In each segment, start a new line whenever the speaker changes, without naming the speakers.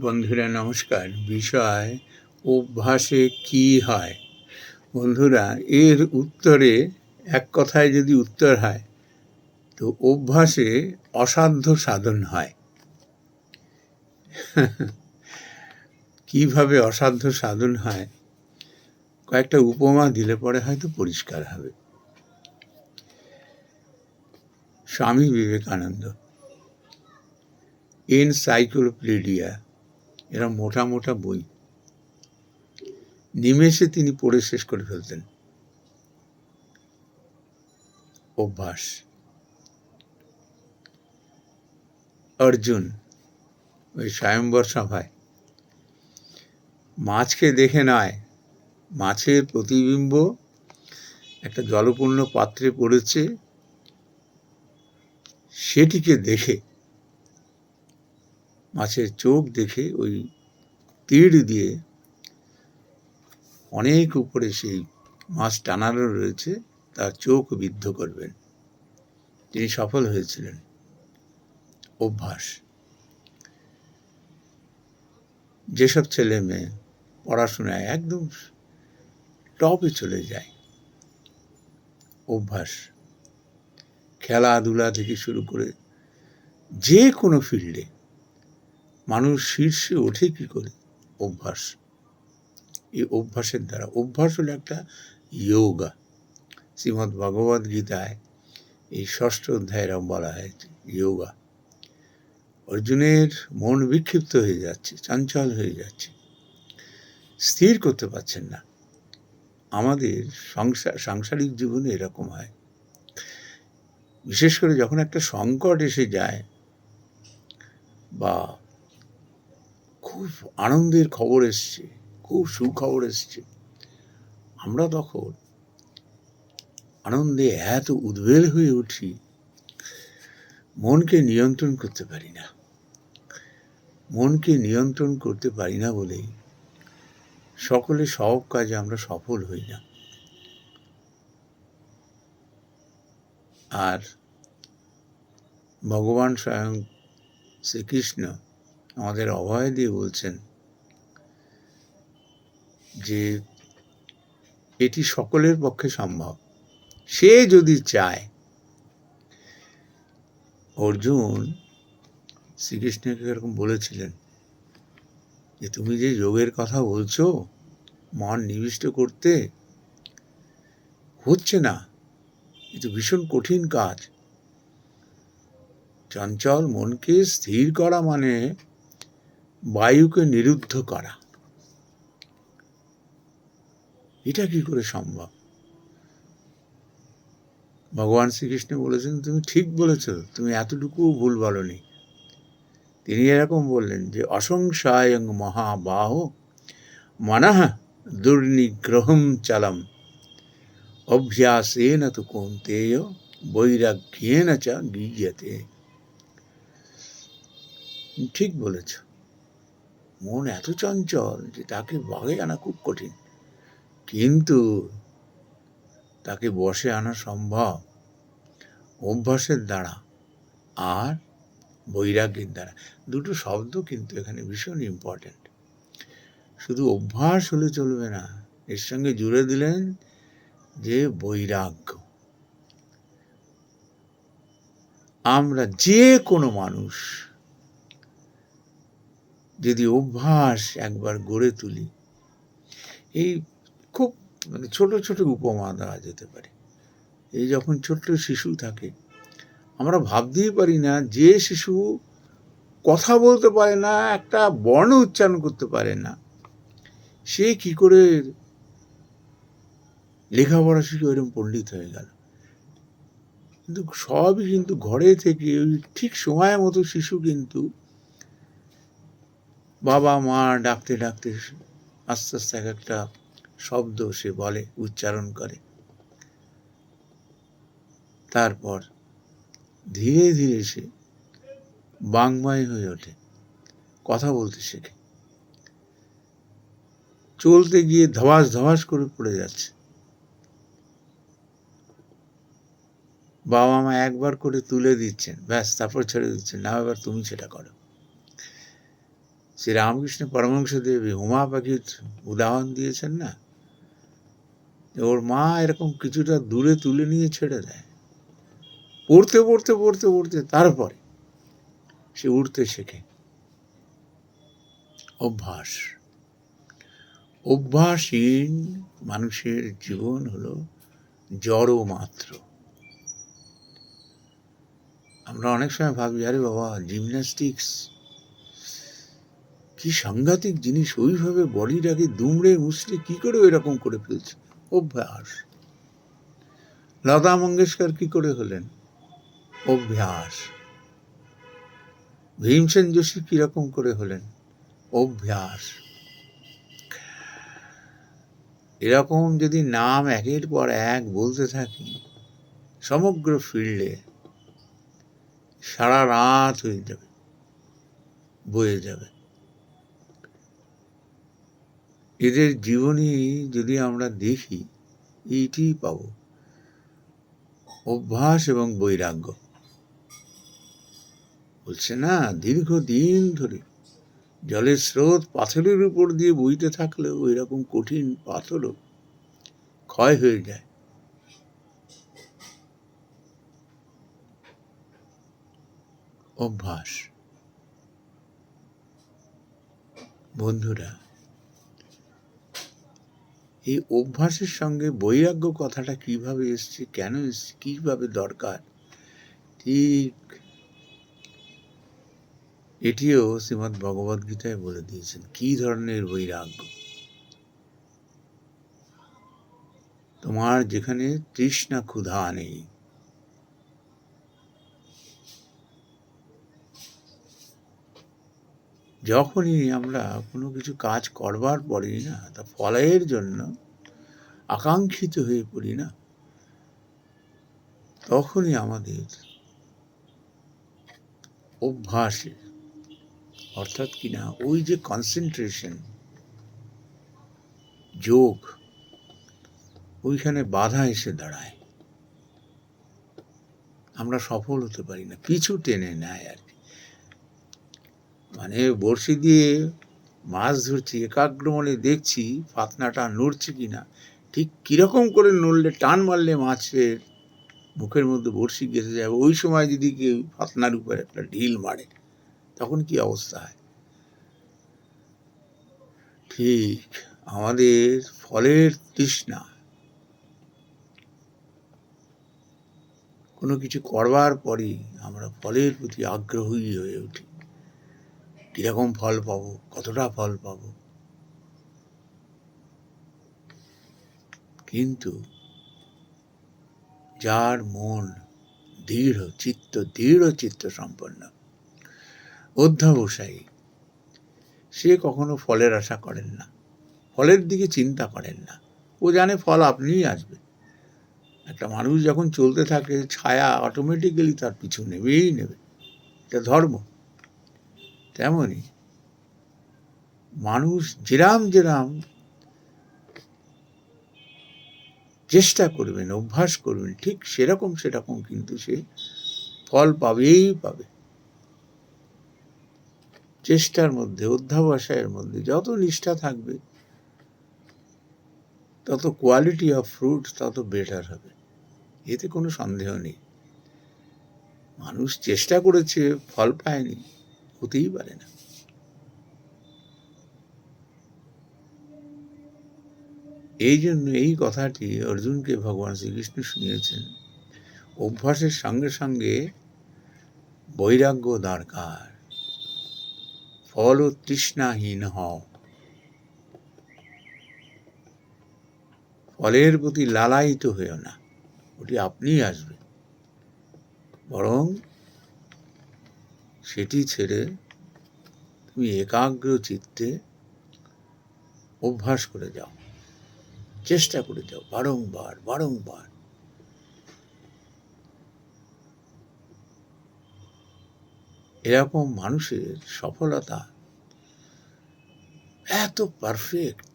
বন্ধুরা, নমস্কার। বিষয়, অভ্যাসে কি হয়? বন্ধুরা, এর উত্তরে এক কথায় যদি উত্তর হয়, তো অভ্যাসে অসাধ্য সাধন হয়। কীভাবে অসাধ্য সাধন হয়? কয়েকটা উপমা দিলে পরে হয়তো পরিষ্কার হবে। স্বামী বিবেকানন্দ, এনসাইক্লোপিডিয়া এরা মোটা মোটা বই। নিমেষে তিনি পড়ে শেষ করে ফেলতেন। অভ্যাস। অর্জুন, ওই স্বয়ম্বর সভায়, মাছকে দেখে নয়, মাছের প্রতিবিম্ব একটা জলপূর্ণ পাত্রে পড়েছে, সেটিকে দেখে মাছের চোখ দেখে ওই তীর দিয়ে অনেক উপরে সেই মাছ টানানো রয়েছে, তার চোখ বিদ্ধ করবেন। তিনি সফল হয়েছিলেন। অভ্যাস। যেসব ছেলে মেয়ে পড়াশোনায় একদম টপে চলে যায়, অভ্যাস। খেলাধুলা থেকে শুরু করে যে কোনো ফিল্ডে মানুষ শীর্ষে ওঠে কী করে? অভ্যাস। এই অভ্যাসের দ্বারা। অভ্যাস হলো একটা যোগা শ্রীমদ্ ভগবদ গীতায় এই ষষ্ঠ অধ্যায়ের বলা হয়েছে যোগা অর্জুনের মন বিক্ষিপ্ত হয়ে যাচ্ছে, চঞ্চল হয়ে যাচ্ছে। স্থির করতে পারছেন না। আমাদের সংসার সাংসারিক জীবনে এরকম হয়। বিশেষ করে যখন একটা সংকট এসে যায় বা খুব আনন্দের খবর এসছে, খুব সুখবর এসছে। আমরা তখন আনন্দে এত উদ্বেল হয়ে উঠি, মনকে নিয়ন্ত্রণ করতে পারি না। মনকে নিয়ন্ত্রণ করতে পারি না বলেই সকলে সব কাজে আমরা সফল হই না। আর ভগবান স্বয়ং শ্রীকৃষ্ণ আমাদের অভয় দিয়ে বলছেন যে এটি সকলের পক্ষে সম্ভব। সে যদি চায়, অর্জুন শ্রীকৃষ্ণকে এরকম বলেছিলেন যে, তুমি যে যোগের কথা বলছো, মন নিবিষ্ট করতে হচ্ছে না। এ তো ভীষণ কঠিন কাজ। চঞ্চল মনকে স্থির করা মানে বায়ুকে নিরুদ্ধ করা। এটা কি করে সম্ভব? ভগবান শ্রীকৃষ্ণ বলেছেন, তুমি ঠিক বলেছ, তুমি এতটুকুও ভুল বলনি। তিনি এরকম বললেন যে, অসংশায়ং মহাবাহ মনঃ দুর্নিগ্রহম চালম। অভ্যাসেন তু কৌন্তেয় বৈরাগ্যেন চ গীয়তে ঠিক বলেছ। মন এত চঞ্চল যে তাকে বাগে আনা খুব কঠিন। কিন্তু তাকে বসে আনা সম্ভব অভ্যাসের দ্বারা আর বৈরাগ্যের দ্বারা। দুটো শব্দ কিন্তু এখানে ভীষণ ইম্পর্ট্যান্ট শুধু অভ্যাস হলে চলবে না, এর সঙ্গে জুড়ে দিলেন যে বৈরাগ্য। আমরা যে কোনো মানুষ যদি অভ্যাস একবার গড়ে তুলি, এই খুব মানে ছোট ছোট উপমা দেওয়া যেতে পারে। এই যখন ছোট্ট শিশু থাকে, আমরা ভাবতেই পারি না যে শিশু কথা বলতে পারে না, একটা বর্ণ উচ্চারণ করতে পারে না। সে কি করে লেখাপড়া শিখে ওইরকম পণ্ডিত হয়ে গেল। কিন্তু সবই কিন্তু ঘরে থেকে ঠিক সময় মতো শিশু কিন্তু বাবা মা ডাকতে ডাকতে আস্তে আস্তে এক একটা শব্দ সে বলে, উচ্চারণ করে। তারপর ধীরে ধীরে সে বাংময় হয়ে ওঠে, কথা বলতে শেখে। চলতে গিয়ে ধবাস ধবাস করে পড়ে যাচ্ছে। বাবা মা একবার করে তুলে দিচ্ছেন, ব্যাস, তারপর ছেড়ে দিচ্ছেন, না, এবার তুমি সেটা করো। শ্রী রামকৃষ্ণ পরমহংসদেব হুমা পাখির উদাহরণ দিয়েছেন না? ওর মা এরকম কিছুটা দূরে তুলে নিয়ে ছেড়ে দেয়। পড়তে পড়তে পড়তে পড়তে তারপরে সে উড়তে শেখে। অভ্যাস। অভ্যাসহীন মানুষের জীবন হলো জড় মাত্র। আমরা অনেক সময় ভাবি, আরে বাবা জিমন্যাস্টিক্স কি সাংঘাতিক জিনিস, ওইভাবে বডিটাকে দুমড়ে মুচড়ে কি করে এরকম করে ফেলছে? অভ্যাস। লতা মঙ্গেশকর কি করে হলেন? অভ্যাস। ভীমসেন যোশী কীরকম করে হলেন? অভ্যাস। এরকম যদি নাম একের পর এক বলতে থাকি, সমগ্র ফিল্ডে সারা রাত হয়ে যাবে, বয়ে যাবে। এদের জীবনী যদি আমরা দেখি, এইটি পাব। অভ্যাস এবং বৈরাগ্য। বলছে, না, দীর্ঘদিন ধরে জলের স্রোত পাথরের উপর দিয়ে বইতে থাকলেও এরকম কঠিন পাথরও ক্ষয় হয়ে যায়। অভ্যাস। বন্ধুরা এই অভ্যাসের সঙ্গে বৈরাগ্য কথাটা কীভাবে এসছে, কেন এসছে, কীভাবে দরকার? ঠিক এটিও শ্রীমৎ ভগবদ গীতায় বলে দিয়েছেন, কি ধরনের বৈরাগ্য? তোমার যেখানে তৃষ্ণা ক্ষুধা নেই যখনই আমরা কোনো কিছু কাজ করবার পরে না, তা ফলের জন্য আকাঙ্ক্ষিত হয়ে পড়ি না, তখনই আমাদের অভ্যাসে, অর্থাৎ কিনা ওই যে কনসেন্ট্রেশন যোগ, ওইখানে বাধা এসে দাঁড়ায়। আমরা সফল হতে পারি না, পিছু টেনে নেয় আর কি। মানে বড়শি দিয়ে মাছ ধরছি একাগ্র মনে দেখছি ফাতনাটা নড়ছে কি না ঠিক কীরকম করে নড়লে, টান মারলে মাছের মুখের মধ্যে বড়শি গেঁথে যাবে ওই সময় যদি কেউ ফাতনার উপরে একটা ঢিল মারে, তখন কি অবস্থা হয়? ঠিক আমাদের ফলের তৃষ্ণা। কোনো কিছু করবার পরেই আমরা ফলের প্রতি আগ্রহী হয়ে উঠি। কীরকম ফল পাবো? কতটা ফল পাবো? কিন্তু যার মন দৃঢ়, চিত্ত দৃঢ়, চিত্ত সম্পন্ন, অধ্যাবসায়ী, সে কখনো ফলের আশা করেন না। ফলের দিকে চিন্তা করেন না। ও জানে ফল আপনিই আসবে। একটা মানুষ যখন চলতে থাকে, ছায়া অটোমেটিক্যালি তার পিছু নেবেই নেবে। এটা ধর্ম। তেমনই। মানুষ যেরাম যেরাম চেষ্টা করবেন, অভ্যাস করবেন, ঠিক সেরকম সেরকম কিন্তু সে ফল পাবেই পাবে। চেষ্টার মধ্যে, অধ্যাবসায়ের মধ্যে যত নিষ্ঠা থাকবে, তত কোয়ালিটি অফ ফ্রুট তত বেটার হবে। এতে কোনো সন্দেহ নেই। মানুষ চেষ্টা করেছে, ফল পায়নি। হতেই পারে না। এই জন্য এই কথাটি অর্জুনকে ভগবান শ্রীকৃষ্ণ শুনিয়েছেন। অভ্যাসের সঙ্গে সঙ্গে বৈরাগ্য দরকার। ফল ও তৃষ্ণাহীন হও। ফলের প্রতি লালায়িত হয়েও না, ওটি আপনিই আসবে বরং সেটি ছেড়ে তুমি একাগ্র চিত্তে অভ্যাস করে যাও। চেষ্টা করে যাও বারংবার বারংবার। এরকম মানুষের সফলতা এত পারফেক্ট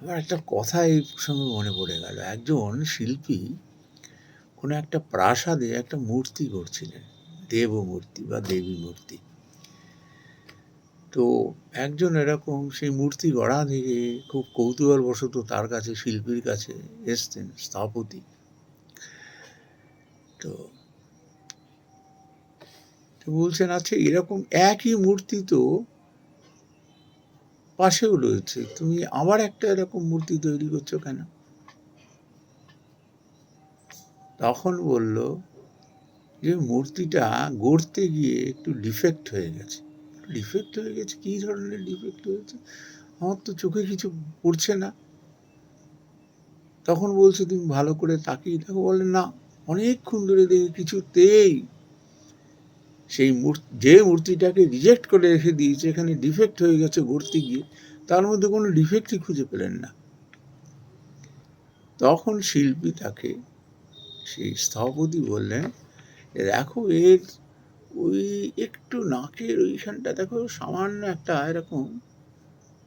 আমার একটা কথা এই প্রসঙ্গে মনে পড়ে গেল। একজন শিল্পী কোনো একটা প্রাসাদে একটা মূর্তি করছিলেন দেব মূর্তি বা দেবী মূর্তি তো একজন এরকম সেই মূর্তি গড়া থেকে খুব কৌতূহলবশত তার কাছে, শিল্পীর কাছে এসছেন স্থপতি। তো বলছেন আচ্ছা এরকম একই মূর্তি তো পাশেও রয়েছে। তুমি আবার একটা এরকম মূর্তি তৈরি করছ কেন? তখন বলল যে মূর্তিটা গড়তে গিয়ে একটু ডিফেক্ট হয়ে গেছে। ডিফেক্ট হয়ে গেছে? কী ধরনের ডিফেক্ট হয়েছে? আমার তো চোখে কিছু পড়ছে না। তখন বলছে, তুমি ভালো করে তাকিয়ে দেখো। বলে, না, অনেকক্ষণ ধরে দেখি কিছুতেই সেই মূর্তি, যে মূর্তিটাকে রিজেক্ট করে রেখে দিয়েছে, এখানে ডিফেক্ট হয়ে গেছে গড়তে গিয়ে, তার মধ্যে কোনো ডিফেক্টই খুঁজে পেলেন না। তখন শিল্পী তাকে সেই স্থপতি বললেন দেখো এর ওই একটু নাকের ওইখানটা দেখো সামান্য একটা এরকম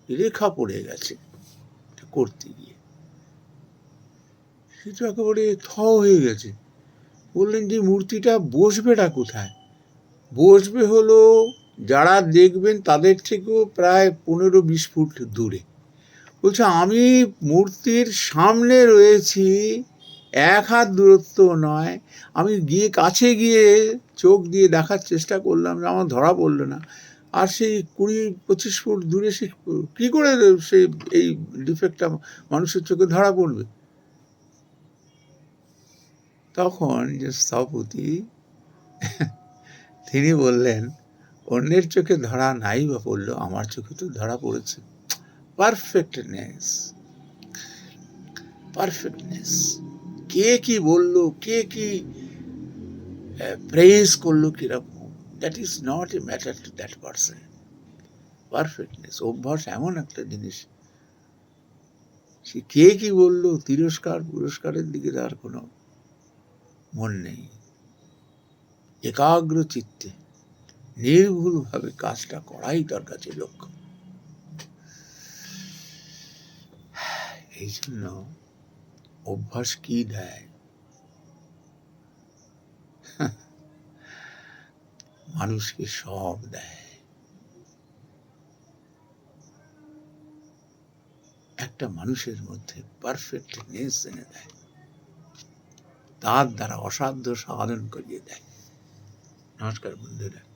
রেখা পড়ে গেছে করতে গিয়ে। সে তো একেবারে থ হয়ে গেছে। বললেন যে, মূর্তিটা বসবেটা কোথায়? বসবে হলো, যারা দেখবেন তাদের থেকেও প্রায় পনেরো বিশ ফুট দূরে। বলছে, আমি মূর্তির সামনে রয়েছি এক হাত দূরত্ব নয়। আমি গিয়ে কাছে গিয়ে চোখ দিয়ে দেখার চেষ্টা করলাম যে আমার ধরা পড়ল না। আর সেই কুড়ি, পঁচিশ ফুট দূরে সে কী করে সে এই ডিফেক্টটা মানুষের চোখে ধরা পড়বে? তখন যে স্থপতি তিনি বললেন, অন্যের চোখে ধরা নাই বা পড়ল, আমার চোখে তো ধরা পড়েছে। পারফেক্টনেস পারফেক্টনেস কে কি বলল, কে কি প্রেজ করল কীরকম that is not a matter to that person perfectness অভ্যাস এমন একটা জিনিস। সে কে কি বলল, তিরস্কার, পুরস্কারের দিকে তার কোনো মন নেই। একাগ্র চিত্তে, নির্ভুলভাবে কাজটা করাই তার কাছে লক্ষ্য এই জন্য অভ্যাস কি দেয়? মানুষকে সব দেয়। একটা মানুষের মধ্যে পারফেক্টনেস এনে দেয়। তার দ্বারা অসাধ্য সাধন করিয়ে দেয়। নমস্কার বন্ধুরা।